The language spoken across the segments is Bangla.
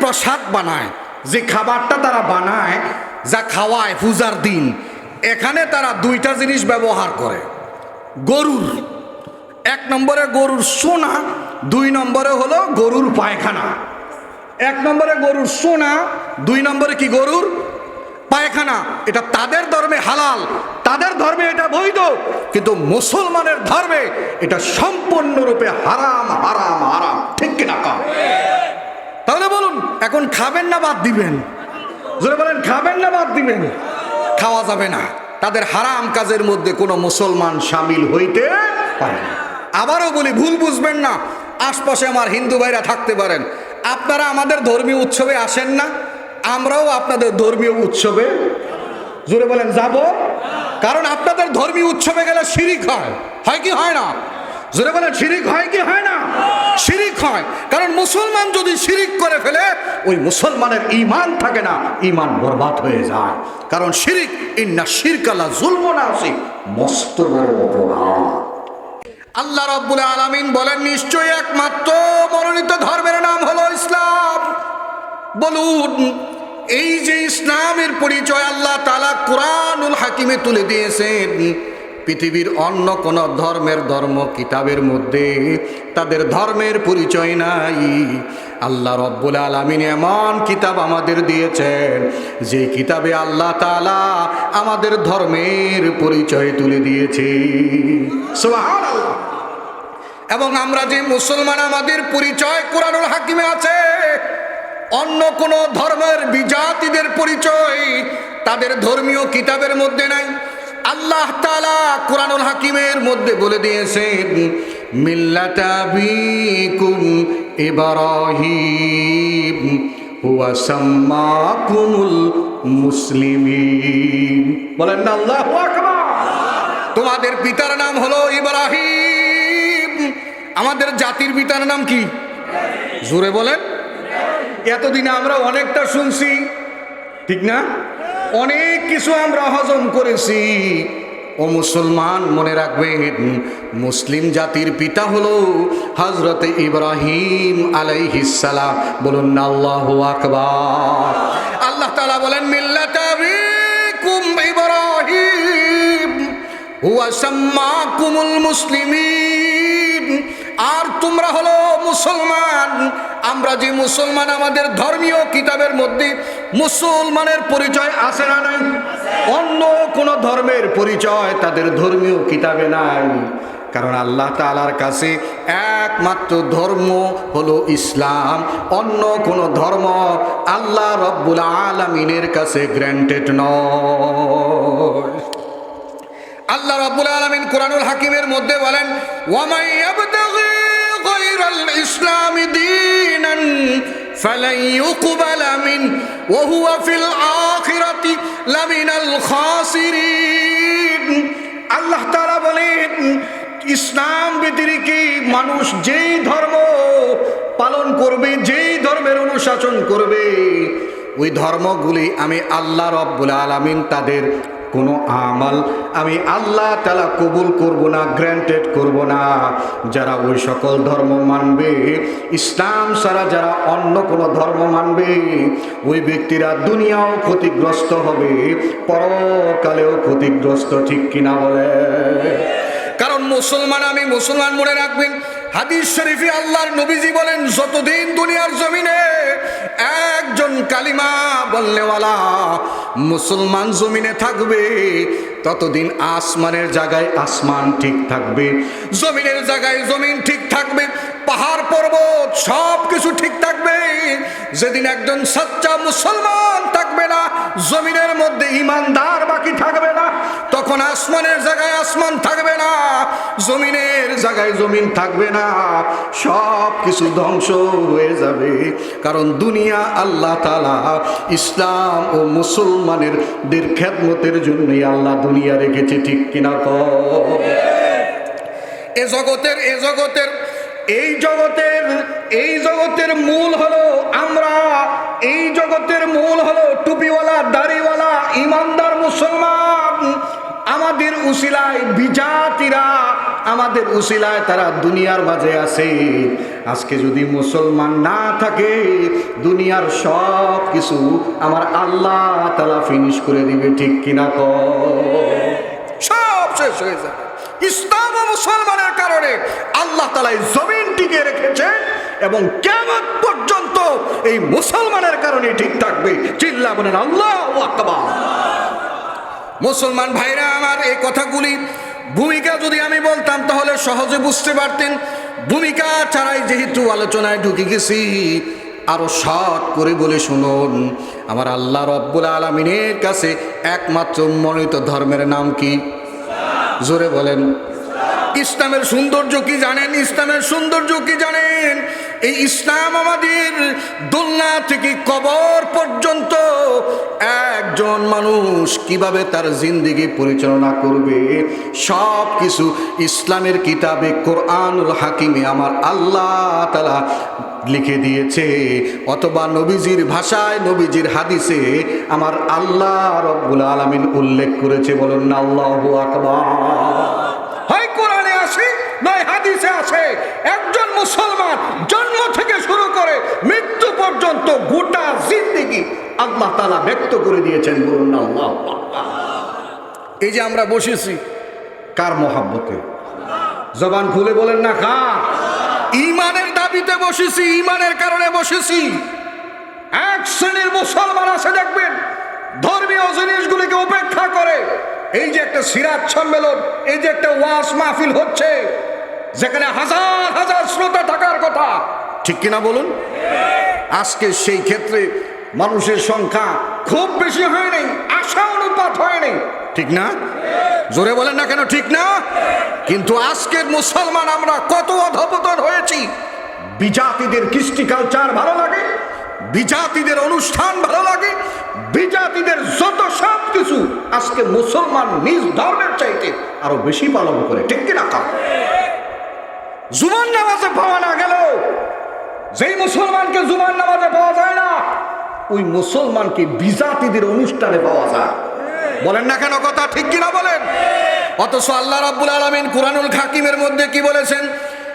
প্রসাদ বানায়, যে খাবারটা তারা বানায়, যা খাওয়ায় পূজার দিন, এখানে তারা দুইটা জিনিস ব্যবহার করে। গরুর, এক নম্বরে গরুর সোনা, দুই নম্বরে হলো গরুর পায়খানা। এক নম্বরে গরুর সোনা, দুই নম্বরে কি গরুর? পায়খানা। এটা তাদের ধর্মে হালাল, তাদের ধর্মে এটা বৈধ, কিন্তু মুসলমানের ধর্মে এটা সম্পূর্ণরূপে হারাম হারাম হারাম। ঠিক কিনা কম? তাহলে বলুন, এখন খাবেন না বাদ দিবেন? জোরে বলেন, খাবেন না বাদ দিবেন? খাওয়া যাবে না। তাদের হারাম কাজের মধ্যে কোনো মুসলমান সামিল হইতে পারে আবারও বলি, ভুল বুঝবেন না। আশপাশে আমার হিন্দু ভাইরা থাকতে পারেন। আপনারা আমাদের ধর্মীয় উৎসবে আসেন না। আমরাও আপনাদের ধর্মীয় উৎসবে। জোরে বলেন, যাব? কারণ আপনাদের ধর্মীয় উৎসবে গেলে শিরিক হয়। হয় কি হয় না? জোরে বলেন, শিরিক হয় কি হয় না? শিরিক হয়। কারণ মুসলমান যদি শিরিক করে ফেলে, ওই মুসলমানের ইমান থাকে না ইমান বরবাদ হয়ে যায়। কারণ শিরিক, ইন্না শিরকালা জুলম না আসি মস্ত আল্লাহ রব্বুল আলামিন বলেন, নিশ্চয়ই একমাত্র মনোনীত ধর্মের নাম হলো ইসলাম। বলুন, এই যে ইসলামের পরিচয় আল্লাহ তালা কোরআনুল হাকিমে তুলে দিয়েছেন পৃথিবীর অন্য কোন ধর্মের ধর্ম কিতাবের মধ্যে তাদের ধর্মের পরিচয় নাই। আল্লাহ রব্বুল আলমিন এমন কিতাব আমাদের দিয়েছেন, যে কিতাবে আল্লাহ তালা আমাদের ধর্মের পরিচয় তুলে দিয়েছে। এবং আমরা যে মুসলমান, আমাদের পরিচয় কোরআনুল হাকিমে আছে। অন্য কোন ধর্মের বিজাতিদের পরিচয় তাদের ধর্মীয় কিতাবের মধ্যে নাই। আল্লাহ তালা কোরআনুল হাকিমের মধ্যে বলে দিয়েছেন মিল্লাতাবিকুম ইব্রাহিম, হুয়া সাম্মাকুমুল মুসলিমিন। বলেন না, আল্লাহু আকবার। তোমাদের পিতার নাম হলো ইব্রাহিম। আমাদের জাতির পিতার নাম কি? জোরে বলেন। এতদিনে আমরা অনেকটা শুনছি, ঠিক না? অনেক কিছু আমরা হজম করেছি। ও মুসলমান, মনে রাখবেন, মুসলিম জাতির পিতা হলো হজরত ইব্রাহিম আলাইহিসালাম বলুন না, আল্লাহ আকবার। আল্লাহ তালা বলেন মিল্লাতাবিকুম ইব্রাহিম, হুয়া সাম্মাকুমুল মুসলিমিন। আর তোমরা হলো মুসলমান। আমরা যে মুসলমান আমাদের ধর্মীয় কিতাবের মধ্যে মুসলমানের পরিচয় আছে না নাই? অন্য কোন ধর্মের পরিচয় তাদের ধর্মীয় কিতাবে নাই। কারণ আল্লাহ তালার কাছে একমাত্র ধর্ম হলো ইসলাম। অন্য কোন ধর্ম আল্লাহ রব্বুল আলমিনের কাছে গ্র্যান্টেড নয়। আল্লাহ রাব্বুল আলামিন কোরআনুল হাকিমের মধ্যে বলেন ওয়ামাই ফালান ইউকবালা মিন ওয়া হুয়া ফিল আখিরাতি লামিনাল খাসিরিন আল্লাহ তাআলা বলেন, ইসলাম ব্যতিরিকে মানুষ যেই ধর্ম পালন করবে, যেই ধর্মের অনুশাসন করবে, ওই ধর্মগুলি আমি আল্লাহ রব্বুল আলামিন তাদের কোনো আমাল আমি আল্লাহ তালা কবুল করব না গ্র্যান্টেড করব না। যারা ওই সকল ধর্ম মানবে, ইসলাম ছাড়া যারা অন্য কোনো ধর্ম মানবে, ওই ব্যক্তিরা দুনিয়াও ক্ষতিগ্রস্ত হবে, পরকালেও ক্ষতিগ্রস্ত, ঠিক কিনা বলে? কারণ মুসলমান, আমি মুসলমান মনে রাখবেন হাদিস শরীফে আল্লাহর নবীজি বলেন, যতদিন দুনিয়ার জমিনে একজন কালিমা বললেওয়ালা মুসলমান জমিনে থাকবে, ততদিন আসমানের জায়গায় আসমান ঠিক থাকবে, জমিনের জায়গায় জমিন ঠিক থাকবে পাহাড় পর্বত, সব কিছু ঠিক থাকবে। যেদিন একজন সচ্চা মুসলমান থাকবে না, জমিনের মধ্যে ইমানদার বাকি থাকবে না, তখন আসমানের জায়গায় আসমান থাকবে না, জমিনের জায়গায় জমিন থাকবে না। সব কিছু ধ্বংস হয়ে যাবে। কারণ দুনিয়া আল্লাহ তালা ইসলাম ও মুসলমানের দের জন্যই আল্লাহ দুনিয়া রেখেছে, ঠিক কিনা তো এ জগতের এ জগতের এই জগতের এই জগতের মূল হলো আমরা। এই জগতের মূল হলো টুপিওয়ালা, দাড়িওয়ালা, ইমানদার মুসলমান। আমাদের উসিলায় বিজাতিরা, আমাদের উসিলায় তারা দুনিয়ার মাঝে আছে। আজকে যদি মুসলমান না থাকে, দুনিয়ার সব কিছু আমার আল্লাহ তালা ফিনিশ করে দিবে, ঠিক কিনা ক সব শেষ হয়ে যাবে। ইসলাম ও মুসলমানের কারণে আল্লাহ তালা এই জমিন টিকে রেখেছে এবং কেমন পর্যন্ত এই মুসলমানের কারণে ঠিক থাকবে। চিল্লা বলেন, আল্লাহ মুসলমান ভাইরা, আমার এই কথাগুলি ভূমিকা যদি আমি বলতাম, তাহলে সহজে বুঝতে পারতেন। ভূমিকা ছাড়াই যেহেতু আলোচনায় ঢুকে গেছি, আরও শর্ট করে বলে শুনুন, আমার আল্লাহ রব্বুল আলমিনের কাছে একমাত্র মনোনীত ধর্মের নাম কি? জোরে বলেন। ইসলামের সৌন্দর্য কি জানেন? ইসলামের সৌন্দর্য কি জানেন? এই ইসলাম আমাদের দোলনা থেকে কবর পর্যন্ত একজন মানুষ কীভাবে তার জিন্দিগি পরিচালনা করবে? সব কিছু ইসলামের কিতাবে কোরআনুল হাকিমে আমার আল্লাহ তালা লিখে দিয়েছে। অথবা নবীজির ভাষায়, নবীজির হাদিসে আমার আল্লাহ রব্বুল আলমিন উল্লেখ করেছে। বলুন না, আল্লাহ আকবার। হয় কোরআনে আসে নয় হাদিসে আসে। একজন মুসলমান জন্ম থেকে শুরু করে মৃত্যু পর্যন্ত গোটা জিন্দিগি আল্লাহ তালা ব্যক্ত করে দিয়েছেন। বলুন না, আল্লাহ এই যে আমরা বসেছি, কার মহাব্বতে? জবান খুলে বলেন না, কার? ইমানের দাবিতে বসেছি ইমানের কারণে বসেছি। এক শ্রেণির মুসলমান আছে, দেখবেন, ধর্মীয় জিনিসগুলিকে উপেক্ষা করে। এই যে একটা সিরাত সম্মেলন, এই যে একটা ওয়াস মাহফিল হচ্ছে, যেখানে হাজার হাজার শ্রোতা থাকার কথা। ঠিক কিনা বলুন? আজকে সেই ক্ষেত্রে মানুষের সংখ্যা খুব বেশি হয়নি আশা অনুপাত হয়নি ঠিক না? জোরে বলেন না কেন, ঠিক না? কিন্তু আজকের মুসলমান আমরা কত অধপতন হয়েছি বিজাতিদের কৃষ্টি কালচার ভালো লাগে, বিজাতিদের অনুষ্ঠান ভালো লাগে, বিজাতিদের যত সব কিছু আজকে মুসলমান নিজ ধর্মের চাইতে আরও বেশি পালন করে, ঠিক কিনা কা জুমান নামাজে পাওয়া না গেল যেই মুসলমানকে জুমান নামাজে পাওয়া যায় না, ওই মুসলমানকে বিজাতিদের অনুষ্ঠানে পাওয়া যায়। বলেন না কেন কথা, ঠিক কিনা বলেন? অথচ আল্লাহ রাব্বুল আলামিন কুরআনুল হাকিমের মধ্যে কি বলেছেন?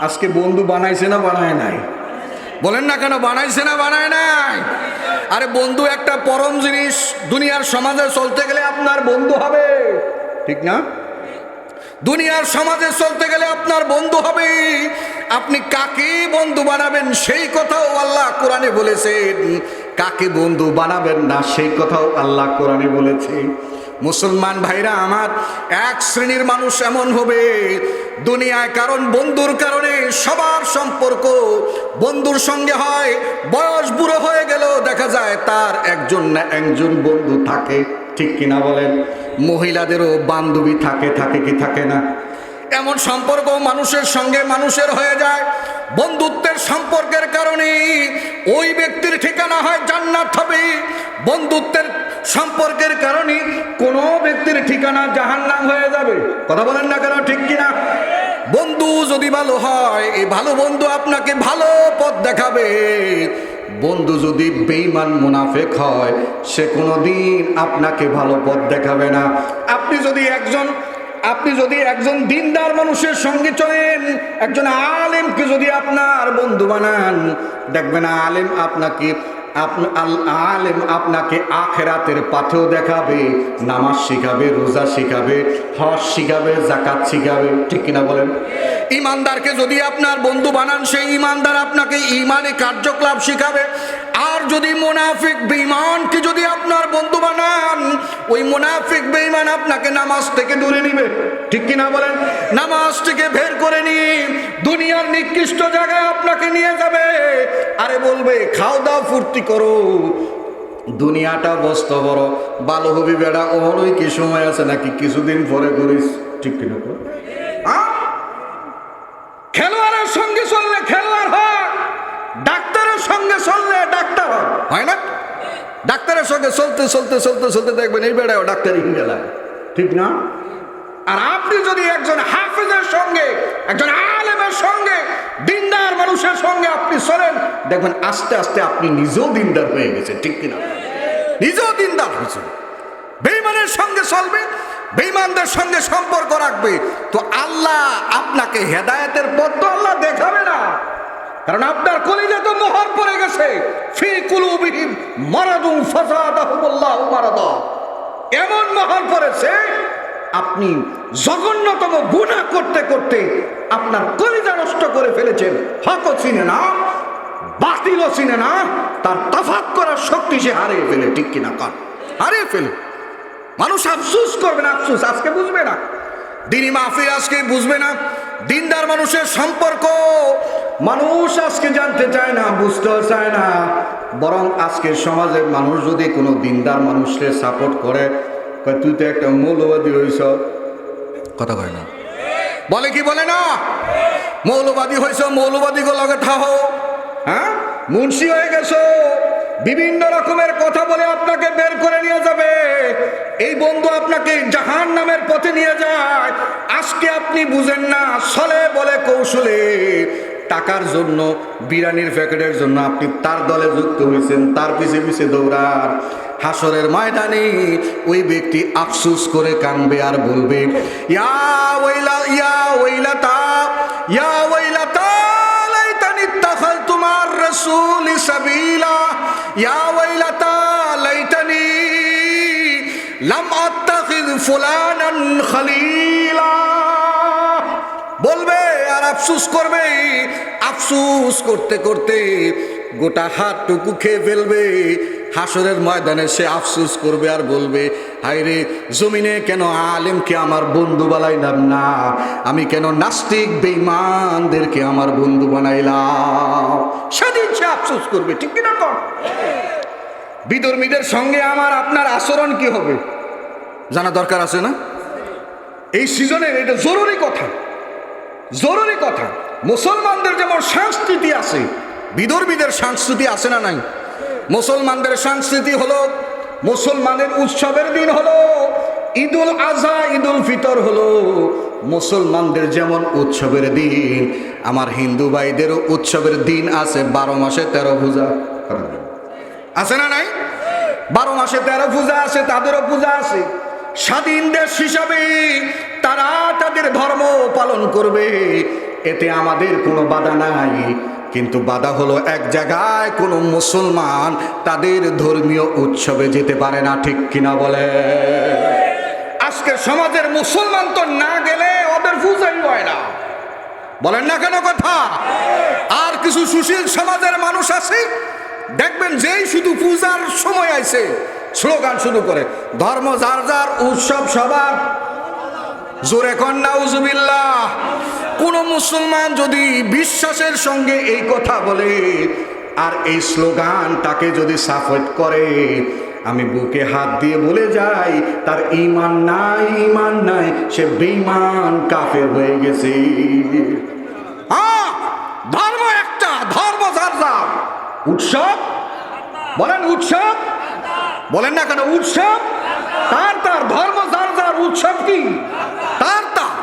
আজকে বন্ধু বানাইছে না বানায় নাই? বলেন না কেন, বানাইছে না বানায় নাই? আরে বন্ধু, একটা পরম জিনিস দুনিয়ার সমাজে চলতে গেলে আপনার বন্ধু হবে। ঠিক না? দুনিয়ার সমাজে চলতে গেলে আপনার বন্ধু হবে। আপনি কাকে বন্ধু বানাবেন সেই কথাও আল্লাহ কোরআনে বলেছেন। কাকে বন্ধু বানাবেন না সেই কথাও আল্লাহ কোরআনে বলেছে মুসলমান ভাইরা, আমার এক শ্রেণির মানুষ এমন হবে, দুনিয়ায় কারণ বন্ধুর কারণে সবার সম্পর্ক বন্ধুর সঙ্গে হয়, বয়স বুড়ো হয়ে গেল দেখা যায় তার একজন না একজন বন্ধু থাকে, ঠিক কিনা বলেন? মহিলাদেরও বান্ধবী থাকে থাকে কি থাকে না? এমন সম্পর্ক মানুষের সঙ্গে মানুষের হয়ে যায়, বন্ধুত্বের সম্পর্কের কারণে ওই ব্যক্তির ঠিকানা হয় জান্নাত হবে, বন্ধুত্বের সম্পর্কের কারণে কোনো ব্যক্তির ঠিকানা জাহান্নাম হয়ে যাবে। কথা বলেন না কেন, ঠিক কিনা? বন্ধু যদি ভালো হয় এই ভালো বন্ধু আপনাকে ভালো পথ দেখাবে। বন্ধু যদি বেইমান মুনাফেক হয়, সে কোনো দিন আপনাকে ভালো পথ দেখাবে না। আপনি যদি একজন, আপনি যদি একজন দিনদার মানুষের সঙ্গে চলেন, একজন আলেমকে যদি আপনার বন্ধু বানান, দেখবেন আলেম আপনাকে আলেম আপনাকে আখেরাতের পাথেও দেখাবে, নামাজ শিখাবে, রোজা শিখাবে, হজ শিখাবে জাকাত শিখাবে। ঠিক কিনা বলেন? ইমানদারকে যদি আপনার বন্ধু বানান, সেই ইমানদার আপনাকে ইমানে কার্যকলাপ শিখাবে। আর যদি মুনাফিক বেঈমানকে যদি আপনার বন্ধু বানান, ওই মুনাফিক বেঈমান আপনাকে নামাজ থেকে দূরে নিবে। ঠিক কিনা বলেন? নামাজ থেকে বের করে নিয়ে দুনিয়ার নিকৃষ্ট জায়গায় আপনাকে নিয়ে যাবে। আরে বলবে খাও দাও ফুর্তি ভক্তি করো। দুনিয়াটা বস্ত বড়। বালো হবি বেড়া ওহরই কি সময় আছে নাকি কিছুদিন পরে করিস? ঠিক কিনা তো খেলোয়াড়ের সঙ্গে চললে খেলোয়াড় হয়, ডাক্তারের সঙ্গে চললে ডাক্তার হয়। না? ডাক্তারের সঙ্গে চলতে চলতে চলতে চলতে দেখবেন এই বেড়ায় ডাক্তার ইংরেলা ঠিক না? আর আপনি যদি একজন হা সঙ্গে, একজন আলেমের সঙ্গে, দিনদার মানুষের সঙ্গে আপনি চলেন। দেখবেন আস্তে আস্তে আপনি নিজেও দিনদার হয়ে গেছে ঠিক কিনা? নিজেও দিনদার হয়েছে বেইমানের সঙ্গে চলবে, বেইমানদের সঙ্গে সম্পর্ক রাখবে। তো আল্লাহ আপনাকে হেদায়েতের পথ তো আল্লাহ দেখাবে না। কারণ আপনার কলিজা তো মোহর পড়ে গেছে। এমন মোহর পড়েছে আপনি জঘন্যতম গুনাহ করতে করতে আপনার কলিজা নষ্ট করে ফেলেছেন। হকও চিনে না, বাতিলও চিনে না, তার তফাৎ করার শক্তি সে হারিয়ে ফেলে, ঠিক কিনা কর? হারিয়ে ফেলে। মানুষ আফসুস করবে না, আফসুস, আজকে বুঝবে না। দিনী মাহফিল আজকে বুঝবে না। দিনদার মানুষের সম্পর্ক। মানুষ আজকে জানতে চায় না, বুঝতেও চায় না। বরং আজকের সমাজের মানুষ যদি কোনো দিনদার মানুষকে সাপোর্ট করে তুই তো একটা মৌলবাদী হইছ। কথা কয় না। বলে কি বলে না? মৌলবাদী হয়েছ মৌলবাদী লগে থাহ। হ্যাঁ? মুন্সি হয়ে গেছো। বিভিন্ন রকমের কথা বলে আপনাকে বের করে নিয়ে যাবে। এই বন্ধু আপনাকে জাহান নামের পথে নিয়ে যায়। আজকে আপনি বুঝেন না ছলে বলে কৌশলে টাকার জন্য বিরিয়ানির প্যাকেটের জন্য আপনি তার দলে যুক্ত হয়েছেন তার পিছে পিছে দৌড়ান। হাসরের ময়দানে ওই ব্যক্তি আফসুস করে কানবে আর বলবে বলবে আফসুস করবে, আফসুস করতে করতে গোটা হাতটুকু খেয়ে ফেলবে। হাসরের ময়দানে সে আফসুস করবে আর বলবে হায় রে জমিনে কেন আলেমকে আমার বন্ধু বানাইলাম না? আমি কেন নাস্তিক বেঈমানদেরকে আমার বন্ধু বানাইলাম? সেদিন সে আফসুস করবে, ঠিক কিনা কর বিধর্মীদের সঙ্গে আমার আপনার আচরণ কি হবে? জানা দরকার আছে না? এই সিজনের এটা জরুরি কথা। জরুরি কথা। মুসলমানদের যেমন সংস্কৃতি আছে বিদর্মীদের সংস্কৃতি আছে না নাই? মুসলমানদের সংস্কৃতি হলো, মুসলমানের উৎসবের দিন হলো, ঈদুল আজহা ঈদুল ফিতর হলো। মুসলমানদের যেমন উৎসবের দিন, আমার হিন্দু ভাইদেরও উৎসবের দিন আছে বারো মাসে তেরো পূজা আছে না নাই? বারো মাসে তেরো পূজা আছে, তাদেরও পূজা আছে। স্বাধীন দেশ হিসাবে তারা তাদের ধর্ম পালন করবে। এতে আমাদের কোনো বাধা নাই। কিন্তু বাধা হলো এক জায়গায় কোনো মুসলমান তাদের ধর্মীয় উৎসবে যেতে পারে না, ঠিক কিনা বলে? আজকে সমাজের মুসলমান তো না গেলে ওদের পূজাই হয় না। বলেন না কেন কথা? আর কিছু সুশীল সমাজের মানুষ আছে, দেখবেন যেই শুধু পূজার সময় আইছে স্লোগান শুরু করে, ধর্ম যার যার, উৎসব সবার। জোরে কন্যা উজুবিল্লাহ কোন মুসলমান যদি বিশ্বাসের সঙ্গে এই কথা বলে, আর এই স্লোগান তাকে যদি সাফত করে, আমি বুকে হাত দিয়ে বলে যাই, তার ইমান নাই ইমান নাই, সে বেঈমান, কাফের হয়ে গেছে। ধর্ম একটা, ধর্ম যার। উৎসব? বলেন উৎসব? বলেন না কেন উৎসব? তার তার ধর্ম, যার যার উৎসব কি? তার তার।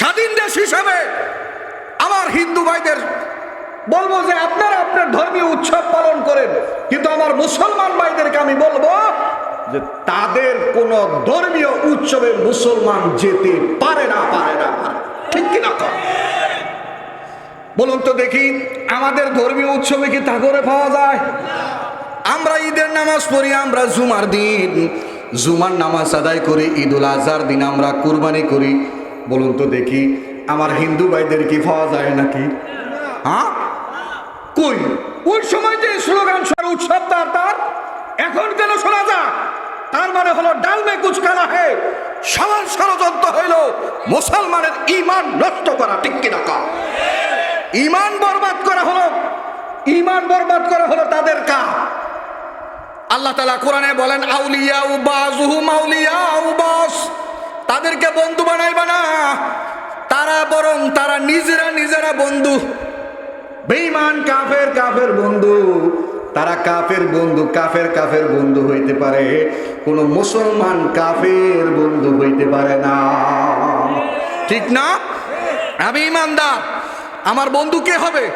স্বাধীন দেশ হিসাবে আমার হিন্দু ভাইদের বলব যে আপনারা আপনার ধর্মীয় উৎসব পালন করেন, কিন্তু আমার মুসলমান ভাইদেরকে আমি বলব যে তাদের কোন ধর্মীয় উৎসবে মুসলমান যেতে পারে না পারে না ঠিক কিনা বলুন তো দেখি, আমাদের ধর্মীয় উৎসবে কি তা করে পাওয়া যায়? আমরা ঈদের নামাজ পড়ি, আমরা জুমার দিন। জুমার নামাজ আদায় করি, ঈদুল আজহার দিন আমরা কুরবানি করি। বলুন তো দেখি, আমার হিন্দু ভাইদের কি পাওয়া যায় নাকি? হ্যাঁ? কই? ওই সময় যে স্লোগান, সর উৎসব তার তার? এখন কেন শোনা যায় তার মানে হলো ডালমে কুচকানা হে সবার ষড়যন্ত্র হইল মুসলমানের ইমান নষ্ট করা, ঠিক কিনা ইমান বরবাদ করা হলো ইমান বরবাদ করা হলো তাদের কা আল্লাহ তালা কোরআনে বলেন আউলিয়া উবাজুহু মাউলিয়া উবাস তাদেরকে বন্ধু বানাইবা না। তারা বরং তারা নিজেরা নিজেরা বন্ধু। বেঈমান কাফের কাফের বন্ধু, তারা কাফের বন্ধু, কাফের কাফের বন্ধু হইতে পারে। কোন মুসলমান কাফের বন্ধু হইতে পারে না। ঠিক না? আমি ইমানদার। আমার বন্ধু কে হবে?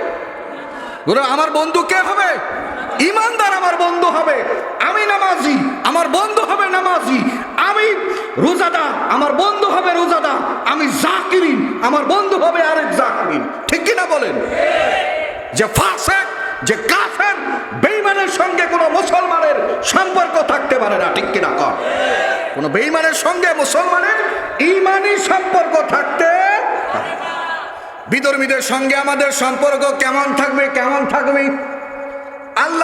আমার বন্ধু কে হবে? ইমানদার আমার বন্ধু হবে, আমি নামাজি, আমার বন্ধু হবে নামাজি, আমি রোজাদা, আমার বন্ধু হবে রোজাদা, আমি জাকিরিন, আমার বন্ধু হবে আরেক জাকিরিন। ঠিক কিনা বলেন? যে ফাসেক, যে কাফের বেইমানের সঙ্গে কোনো মুসলমানের সম্পর্ক থাকতে পারে না, ঠিক কিনা কর কোনো বেইমানের সঙ্গে মুসলমানের ইমানি সম্পর্ক থাকতে। বিধর্মীদের সঙ্গে আমাদের সম্পর্ক কেমন থাকবে কেমন থাকবে?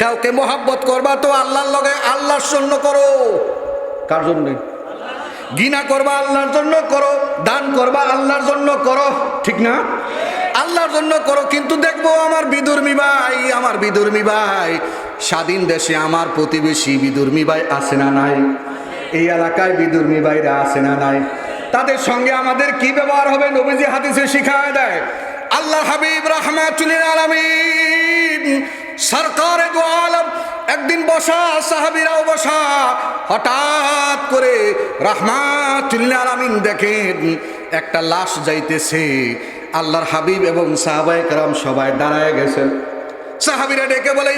কাউকে মোহাব্বত করবা তো আল্লাহর লগে আল্লাহর জন্য করো। কার জন্য? গিনা করবা আল্লাহর জন্য করো, দান করবা আল্লাহর জন্য করো। ঠিক না? আল্লাহর জন্য করো, কিন্তু দেখব আমার বিদুর্মী ভাই, আমার বিদুর্মী ভাই। স্বাধীন দেশে আমার প্রতিবেশী বিদুর্মী ভাই আছে না নাই? এই এলাকায় বিদুর্মী ভাইরা আছে না নাই? তাদের সঙ্গে আমাদের কি ব্যবহার হবে নবীজি হাদিসে শিখায় দেয়। আল্লাহ হাবিব রহমাতুল আলমিন সরকারে দু আলম, একদিন বসা, সাহাবিরাও বসা, হঠাৎ করে রহমাতুল্লাহ দেখেন, একটা লাশ যাইতেছে। আল্লাহর হাবিব এবং সাহাবাই কারাম সবাই দাঁড়ায় গেছেন। সাহাবিরা ডেকে বলে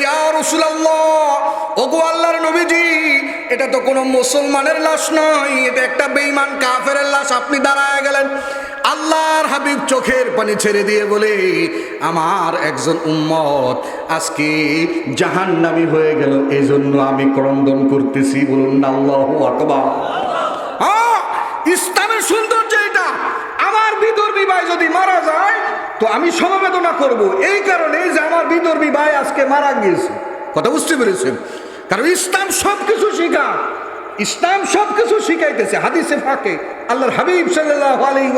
ওগো আল্লাহর নবীজি এটা তো কোনো মুসলমানের লাশ নয় এটা একটা বেঈমান কাফের লাশ আপনি দাঁড়ায় গেলেন। আল্লাহর হাবিব চোখের পানি ছেড়ে দিয়ে বলে আমার একজন উম্মত আজকে জাহান্নামী হয়ে গেল এই জন্য আমি ক্রন্দন করতেছি বলুন না আল্লাহু হ্যাঁ, ইসলামের সৌন্দর্য এটা। আমার বিদর্মী ভাই যদি মারা যায় তো আমি সমবেদনা করব। এই কারণে আমার বিদর্মী ভাই আজকে মারা গিয়েছে। কথা বুঝতে পেরেছেন? কারণ ইসলাম সব কিছু শিখা। ইসলাম সব কিছু শিখাইতেছে, হাদিসে ফাঁকে। আল্লাহর হাবিব সাল্লাহ আলী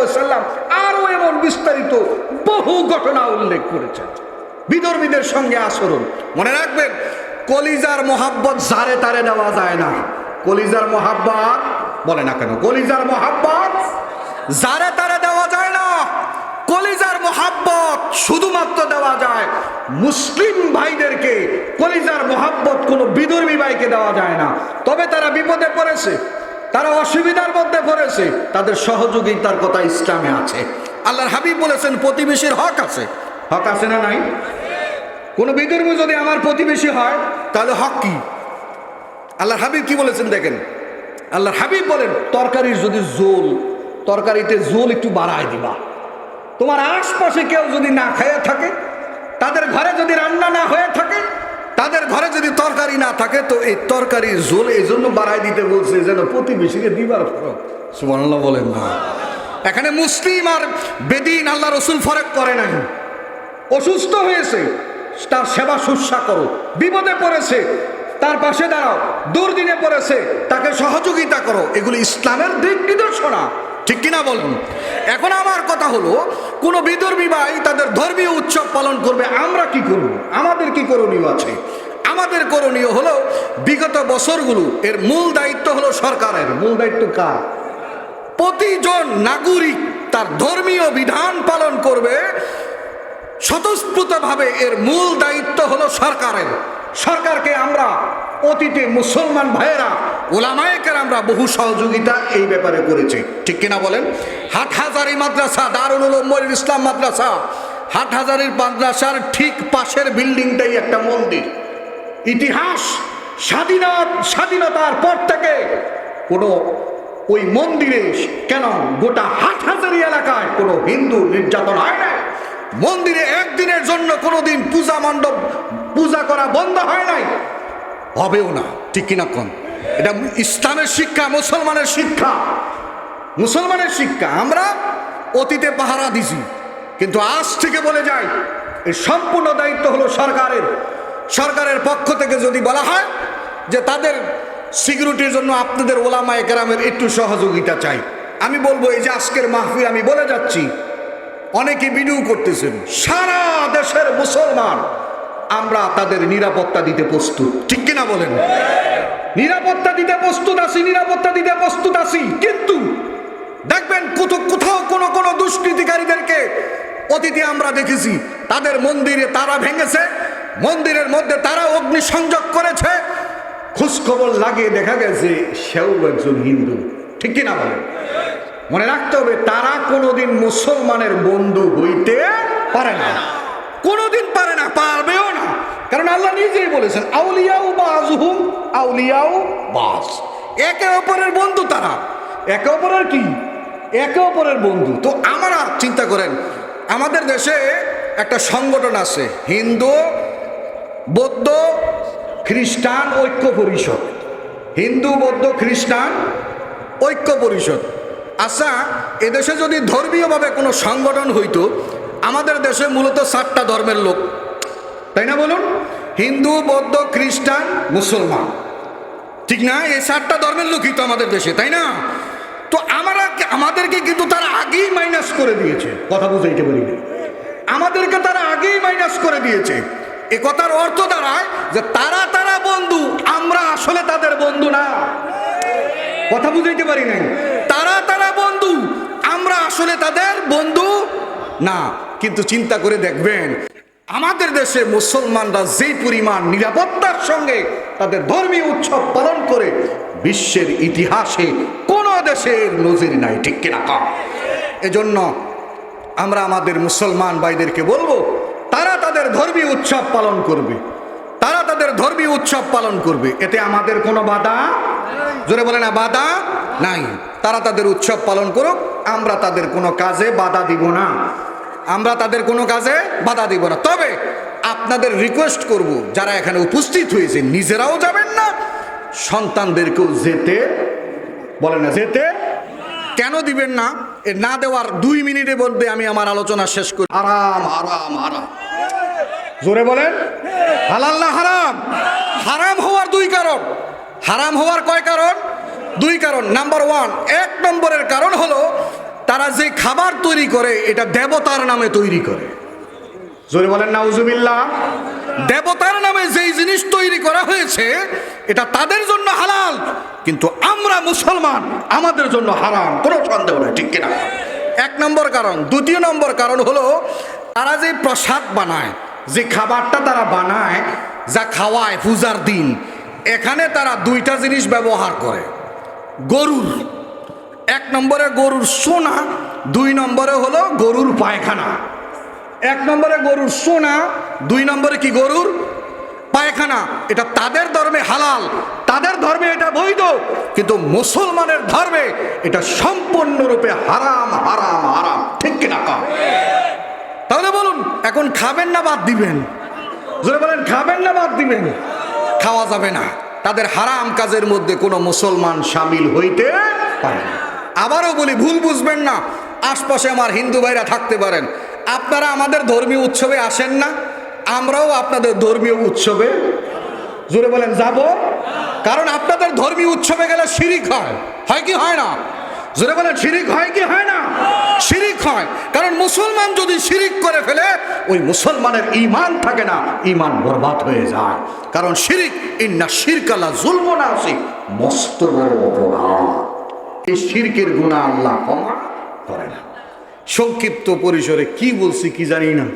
আরও এমন বিস্তারিত বহু ঘটনা উল্লেখ করেছেন। বিদর্মীদের সঙ্গে আচরণ। মনে রাখবেন, কলিজার মোহাব্বত জারে তারে দেওয়া যায় না। কলিজার মোহাব্বত বলে না কেন? কলিজার মোহাব্বত যারে তারে দেওয়া যায় না। কলিজার মোহাব্বত শুধুমাত্র দেওয়া যায় মুসলিম ভাইদেরকে। কলিজার মোহাব্বত কোনো বিদর্মী ভাইকে দেওয়া যায় না। তবে তারা বিপদে পড়েছে, তারা অসুবিধার মধ্যে পড়েছে, তাদের সহযোগিতার কথা ইসলামে আছে। আল্লাহর হাবিব বলেছেন, প্রতিবেশীর হক আছে। হক আছে না নাই? কোনো বিদর্মী যদি আমার প্রতিবেশী হয়, তাহলে হক কি? আল্লাহর হাবিব কি বলেছেন দেখেন? আল্লাহর হাবিব বলেন, তরকারির যদি জোল তরকারিতে জোল একটু বাড়ায় দিবা। তোমার আশপাশে কেউ যদি না খেয়ে থাকে, তাদের ঘরে যদি রান্না না হয়ে থাকে, তাদের ঘরে যদি তরকারি না থাকে, তো এই তরকারির জোল এই জন্য বাড়ায় দিতে বলছে যেন প্রতিবেশীকে দিবার ফরক। বলেন না। এখানে মুসলিম আর বেদিন আল্লাহ রসুল ফরক করে নাই। অসুস্থ হয়েছে, তার সেবা শুশ্রূষা করো। বিপদে পড়েছে, তার পাশে দাঁড়াও। দুর্দিনে পড়েছে, তাকে সহযোগিতা করো। এগুলি ইসলামের দিক নিদর্শনা। ঠিক কিনা বলুন? এখন আমার কথা হলো, কোন বিদর্মী ভাই তাদের ধর্মীয় উৎসব পালন করবে, আমরা কি করব? আমাদের কি করণীয় আছে? আমাদের করণীয় হলো, বিগত বছরগুলো এর মূল দায়িত্ব হলো সরকারের। মূল দায়িত্ব কার? প্রতিজন নাগরিক তার ধর্মীয় বিধান পালন করবে, স্বতঃস্ফূর্তভাবে এর মূল দায়িত্ব হলো সরকারের। সরকারকে আমরা অতীতে মুসলমান ভাইয়েরা ওলামায়কের আমরা বহু সহযোগিতা এই ব্যাপারে করেছি। ঠিক কিনা বলেন? হাট হাজারি মাদ্রাসা দারুল উলুম ইসলাম মাদ্রাসা, হাট হাজারির মাদ্রাসার ঠিক পাশের বিল্ডিংটাই একটা মন্দির। ইতিহাস স্বাধীনতা, স্বাধীনতার পর থেকে কোনো ওই মন্দিরে কেন গোটা হাট হাজারি এলাকায় কোনো হিন্দু নির্যাতন হয় না মন্দিরে একদিনের জন্য কোনোদিন পূজা মণ্ডপ, পূজা করা বন্ধ হয় নাই? হবেও না, ঠিক কিনা কোন? এটা ইসলামের শিক্ষা, মুসলমানের শিক্ষা। মুসলমানের শিক্ষা, আমরা অতীতে পাহারা দিছি, কিন্তু আজ থেকে বলে যাই এই সম্পূর্ণ দায়িত্ব হলো সরকারের। সরকারের পক্ষ থেকে যদি বলা হয় যে তাদের সিকিউরিটির জন্য আপনাদের ওলামা একরামের একটু সহযোগিতা চাই। আমি বলব, এই যে আজকের মাহফিল, আমি বলে যাচ্ছি, অনেকে ভিডিও করতেছেন, সারা দেশের মুসলমান আমরা তাদের নিরাপত্তা দিতে প্রস্তুত। ঠিক কিনা বলেন? নিরাপত্তা দিতে প্রস্তুত আছি, নিরাপত্তা দিতে প্রস্তুত আছি, কিন্তু দেখবেন কোথাও কোথাও কোনো কোনো দুষ্কৃতিকারীদেরকে অতীতে আমরা দেখেছি, তাদের মন্দিরে তারা ভেঙেছে, মন্দিরের মধ্যে তারা অগ্নিসংযোগ করেছে। খোঁজখবর লাগিয়ে দেখা গেছে সেও একজন হিন্দু। ঠিক কিনা বলেন? মনে রাখতে হবে, তারা কোনোদিন মুসলমানের বন্ধু হইতে পারে না। কোনোদিন পারে না, পারবেও না। কারণ আল্লাহ নিজেই বলেছেন আউলিয়াও বাজহুম আউলিয়াও বাস একে অপরের বন্ধু তারা। একে অপরের কি? একে অপরের বন্ধু। তো আমরা চিন্তা করেন, আমাদের দেশে একটা সংগঠন আছে, হিন্দু, বৌদ্ধ, খ্রিস্টান ঐক্য পরিষদ। হিন্দু, বৌদ্ধ, খ্রিস্টান ঐক্য পরিষদ। আচ্ছা এদেশে যদি ধর্মীয়ভাবে কোনো সংগঠন হইতো আমাদের দেশে মূলত সাতটা ধর্মের লোক। তাই না বলুন? হিন্দু, বৌদ্ধ, খ্রিস্টান, মুসলমান। ঠিক না? এই সাতটা ধর্মের লোকই তো আমাদের দেশে, তাই না? তো আমরা আমাদেরকে কিন্তু তারা আগেই মাইনাস করে দিয়েছে। কথা বুঝাইতে পারি না। আমাদেরকে তারা আগেই মাইনাস করে দিয়েছে। এ কথার অর্থ দাঁড়ায় যে তারা তারা বন্ধু, আমরা আসলে তাদের বন্ধু না। কথা বুঝাইতে পারি নাই। তারা তারা বন্ধু, আমরা আসলে তাদের বন্ধু না, কিন্তু চিন্তা করে দেখবেন, আমাদের দেশে মুসলমানরা যে পরিমাণ নিরাপত্তার সঙ্গে তাদের ধর্মীয় উৎসব পালন করে, বিশ্বের ইতিহাসে কোনো দেশের নজির নাই, ঠিক কিনা কম এজন্য আমরা আমাদের মুসলমান ভাইদেরকে বলব, তারা তাদের ধর্মীয় উৎসব পালন করবে, তারা তাদের ধর্মীয় উৎসব পালন করবে, এতে আমাদের কোনো বাধা জোরে বলে না, বাধা নাই। তারা তাদের উৎসব পালন করুক, আমরা তাদের কোনো কাজে বাধা দিব না। আমরা তাদের কোনো কাজে বাধা দিব না। তবে আপনাদের রিকোয়েস্ট করব, যারা এখানে উপস্থিত হয়েছে, নিজেরাও যাবেন না, সন্তানদেরকেও যেতে বলে না, যেতে কেন দিবেন না? এ না দেওয়ার দুই মিনিটের মধ্যে আমি আমার আলোচনা শেষ করি। আরাম আরাম আরাম জোরে বলেন। হালাল না হারাম? হারাম হওয়ার দুই কারণ। হারাম হওয়ার কয় কারণ? দুই কারণ। নাম্বার ওয়ান, এক নম্বরের কারণ হলো তারা যে খাবার তৈরি করে, এটা দেবতার নামে তৈরি করে। জোরে বলেন, নাউজুবিল্লাহ। দেবতার নামে যেই জিনিস তৈরি করা হয়েছে, এটা তাদের জন্য হালাল, কিন্তু আমরা মুসলমান, আমাদের জন্য হারাম। কোনো সন্দেহ নেই, ঠিক কিনা? এক নম্বর কারণ। দ্বিতীয় নম্বর কারণ হলো, তারা যে প্রসাদ বানায়, যে খাবারটা তারা বানায়, যা খাওয়ায় পূজার দিন, এখানে তারা দুইটা জিনিস ব্যবহার করে। গরুর এক নম্বরে গরুর সোনা, দুই নম্বরে হলো গরুর পায়খানা। এক নম্বরে গরুর সোনা, দুই নম্বরে কি গরুর? পায়খানা। এটা তাদের ধর্মে হালাল, তাদের ধর্মে এটা বৈধ, কিন্তু মুসলমানের ধর্মে এটা সম্পূর্ণরূপে হারাম হারাম হারাম। ঠিক কিনা তাহলে বলুন, এখন খাবেন না বাদ দিবেন? বলেন, খাবেন না বাদ দিবেন? খাওয়া যাবে না। তাদের হারাম কাজের মধ্যে কোনো মুসলমান সামিল হইতে পারে না। আবারও বলি, ভুল বুঝবেন না। আশপাশে আমার হিন্দু ভাইরা থাকতে পারেন। আপনারা আমাদের ধর্মীয় উৎসবে আসেন না। আমরাও আপনাদের ধর্মীয় উৎসবে। জোরে বলেন, যাব? কারণ আপনাদের ধর্মীয় উৎসবে গেলে শিরিক হয়। হয় কি হয় না? জোরে বলেন, শিরিক হয় কি হয় না? শিরিক হয়। কারণ মুসলমান যদি শিরিক করে ফেলে, ওই মুসলমানের ইমান থাকে না ইমান বরবাদ হয়ে যায়। কারণ শিরিক, ইন্না শিরকালা জুলম না আসি মস্ত বড় অপরাধ। শিরকের গুণা আল্লাহ ক্ষমা করে না। সংক্ষিপ্ত পরিসরে কি বলছি কি জানি না।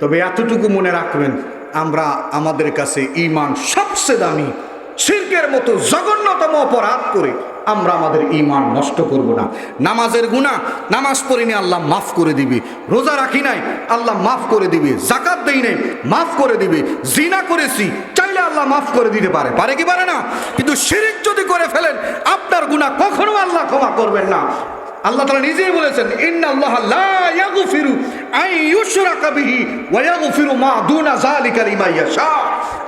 তবে এতটুকু মনে রাখবেন, আমরা আমাদের কাছে ইমান সবচেয়ে দামি, শিরকের মতো জঘন্যতম অপরাধ করে আমরা আমাদের ইমান নষ্ট করব না। নামাজের গুণা নামাজ পড়িনি আল্লাহ মাফ করে দিবে। রোজা রাখি নাই, আল্লাহ মাফ করে দিবে। জাকাত দেই নাই, মাফ করে দিবে। জিনা করেছি চাইলে আল্লাহ মাফ করে দিতে পারে। পারে কি পারে না? কিন্তু শিরিক যদি করে ফেলেন, আপনার গুণা কখনো আল্লাহ ক্ষমা করবেন না। আল্লাহ তাআলা নিজেই বলেছেন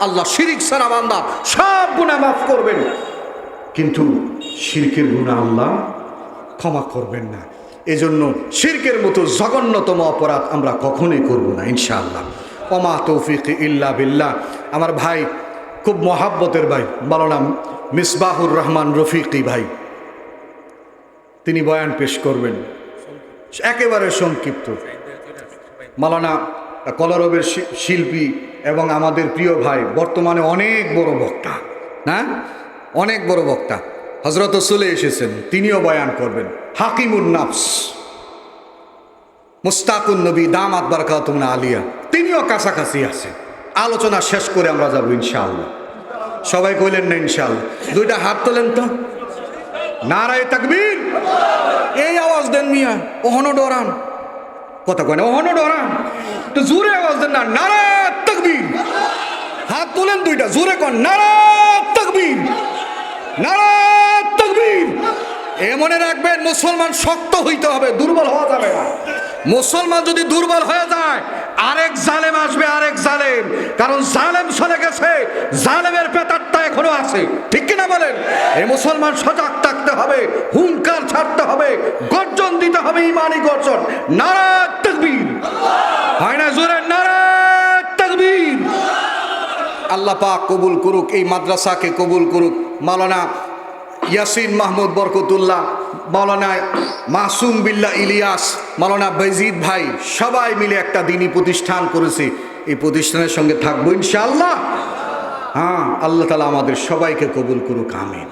আল্লাহ শিরিক ছাড়া বান্দা সব গুনাহ মাফ করবেন। কিন্তু শিরকের গুনাহ আল্লাহ ক্ষমা করবেন না। এজন্য শিরকের মতো জঘন্যতম অপরাধ আমরা কখনোই করব না, ইনশাআল্লাহ। ওমা তৌফিক ইল্লা বিল্লাহ। আমার ভাই, খুব মহাব্বতের ভাই বলো নাম, মিসবাহুর রহমান রফিকি ভাই। তিনি বয়ান পেশ করবেন। একেবারে সংক্ষিপ্ত। মালানা কলরবের শিল্পী এবং আমাদের প্রিয় ভাই, বর্তমানে অনেক বড় বক্তা। হ্যাঁ? অনেক বড় বক্তা। হজরত চলে এসেছেন, তিনিও বয়ান করবেন। হাকিমুন নাফস। মুস্তাকুন নবী, দামাত খাতুন আলিয়া। তিনিও কাছাকাছি আছেন। আলোচনা শেষ করে আমরা যাব ইনশাআল্লাহ। সবাই কইলেন না ইনশাআল্লাহ। দুইটা হাত তোলেন তো। নারায় তাকবীর। এই আওয়াজ দেন মিয়া, ওহনো ডরান। কথা কয় না, ওহনো ডরান। তো জোরে আওয়াজ দেন না নারা তাকবীর। হাত তোলেন দুইটা, জোরে কন নারা তাকবীর। নারা তাকবীর। এ মনে রাখবেন, মুসলমান শক্ত হইতে হবে, দুর্বল হওয়া যাবে না। মুসলমান যদি দুর্বল হয়ে যায় আরেক জালেম আসবে, আরেক জালেম। কারণ জালেম চলে গেছে, জালেমের পেতারটা এখনও আছে। ঠিক কিনা বলেন? এই মুসলমান সজাগ থাকতে হবে, হুঙ্কার ছাড়তে হবে, গর্জন দিতে হবে ইমানি গর্জন। নারা তকবীর। হয় না জোরে? নারা তকবীর। আল্লাহ পাক কবুল করুক, এই মাদ্রাসাকে কবুল করুক। মাওলানা ইয়াসিন মাহমুদ বরকতুল্লাহ মাওলানা মাসুম বিল্লা ইলিয়াস মাওলানা বেজিদ ভাই, সবাই মিলে একটা দিনই প্রতিষ্ঠান করেছে। এই প্রতিষ্ঠানের সঙ্গে থাকব ইনশাআল্লাহ। হ্যাঁ আল্লাহ তালা আমাদের সবাইকে কবুল করুক, আমিন।